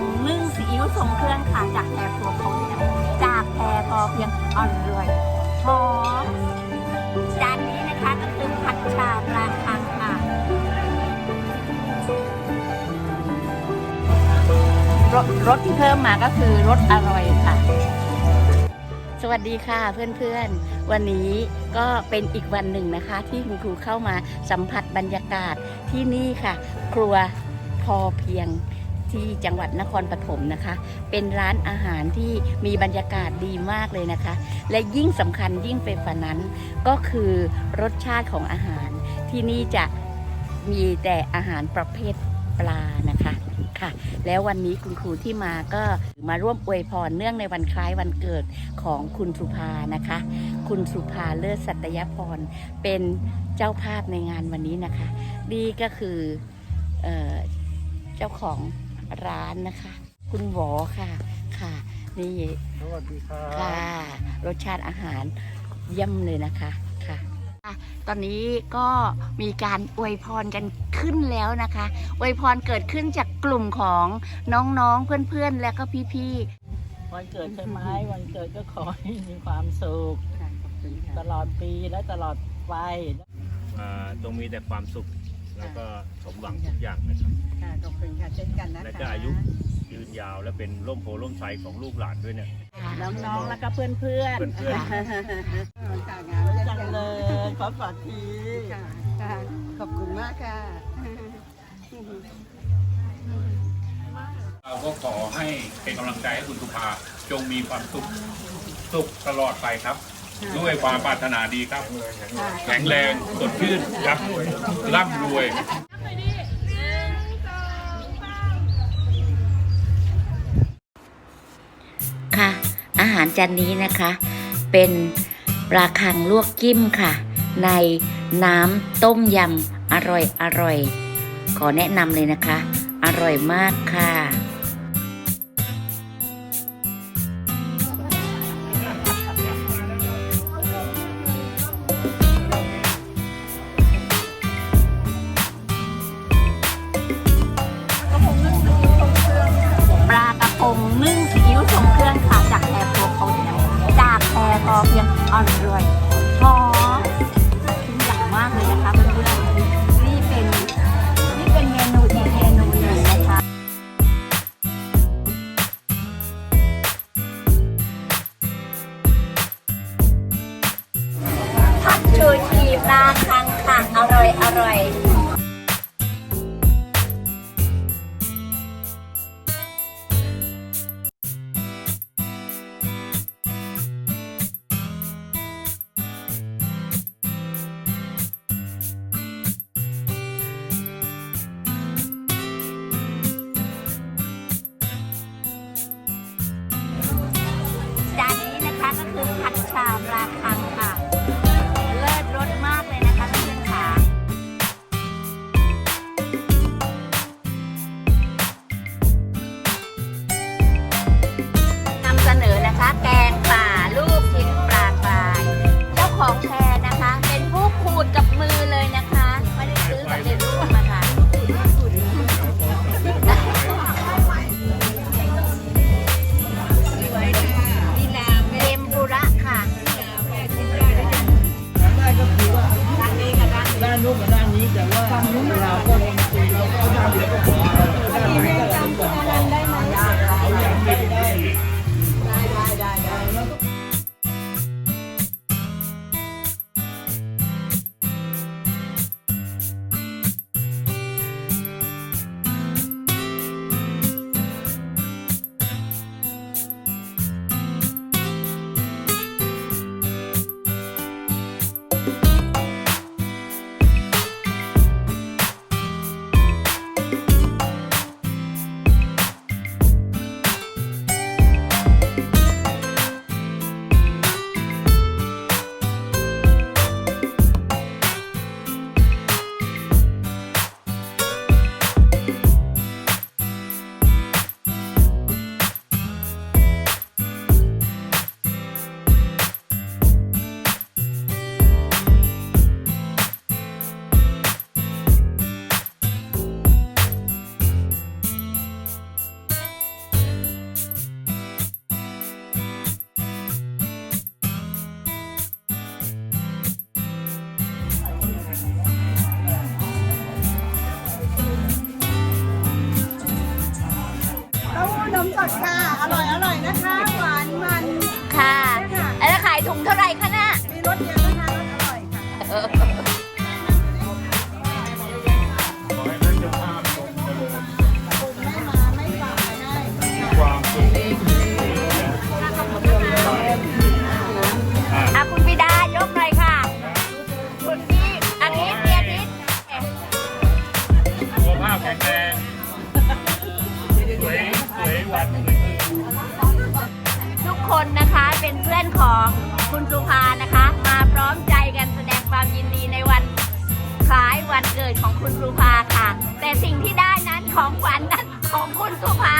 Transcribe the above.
งนึ่งซีอิ๊วทรงเครื่องค่ะจากแพรครัวเขาเนี่ยจากแพรพอเพียงอร่อยหอมจานนี้นะคะก็คือผัดชาปลาคังค่ะรสรสที่เพิ่มมาก็คือรสอร่อยค่ะ สวัสดีค่ะเพื่อนๆ วันนี้ก็เป็นอีกวันหนึ่งนะคะ ที่คุณครูเข้ามาสัมผัสบรรยากาศที่นี่ค่ะ ครัวพอเพียง ที่จังหวัดนครปฐมนะคะ เป็นร้านอาหารที่มีบรรยากาศดีมากเลยนะคะ และยิ่งสำคัญยิ่งไปกว่านั้น ก็คือรสชาติของอาหารที่นี่จะมีแต่อาหารประเภทปลานะคะค่ะ แล้ววันนี้คุณครูที่มาก็มาร่วมอวยพรเนื่องในวันคล้ายวันเกิดของคุณสุภานะคะ คุณสุภาเลิศสัตยพรเป็นเจ้าภาพในงานวันนี้นะคะนี่ก็คือเออเจ้าของ ร้านนะคะ คุณหวอค่ะค่ะ นี่สวัสดีครัค่ะบรสชาติอาหารเยี่ยมเลยนะคะค่ะอะตอนนี้ก็มีการอวยพรกันขึ้นแล้วนะคะ อวยพรเกิดขึ้นจากกลุ่มของน้องๆ เพื่อนๆ และก็พี่วันเกิดใช่ไหมวันเกิดก็ขอให้มีความสุข ตลอดปีและตลอดไปอ่าจงมีแต่ความสุข แล้วก็สมหวังทุกอย่างนะครับ ค่ะขอบคุณค่ะเช่นกันนะคะและก็อายุยืนยาวและเป็นร่มโพล่มไทรของลูกหลานด้วยเนี่ยๆค่ะน้องๆ แล้วก็เพื่อนๆเพื่อนเพื่อนค่ะงานเช่นจังกันเลเลยขอกอดทีค่ะค่ะขอบคุณมากค่ะ เราก็ขอให้เป็นกำลังใจให้คุณสุภาจงมีความสุขสุขตลอดไปครับ ด้วยความปรารถนาดีครับ แข็งแรงสดชื่นครับร่ำรวยค่ะ อาหารจานนี้นะคะ เป็นปลาคังลวกจิ้มค่ะ ในน้ำต้มยำอร่อยอร่อย ขอแนะนำเลยนะคะ อร่อยมากค่ะ อร่อยหอมชิ้นใหญ่มากเลยนะคะเพื่อนๆนี่เป็นนี่เป็นเมนูอีกเมนูหนึ่งนะคะผัดชูชีปลาคังค่ะอร่อยอร่อย รสเยวนะคะรสอร่อยค่ะขอใคุณพิดายกหน่อยค่ะทุกคนนะคะเป็นเพื่อนของ สุภาค่ะ แต่สิ่งที่ได้นั้นของขวัญนั้นของคุณสุภา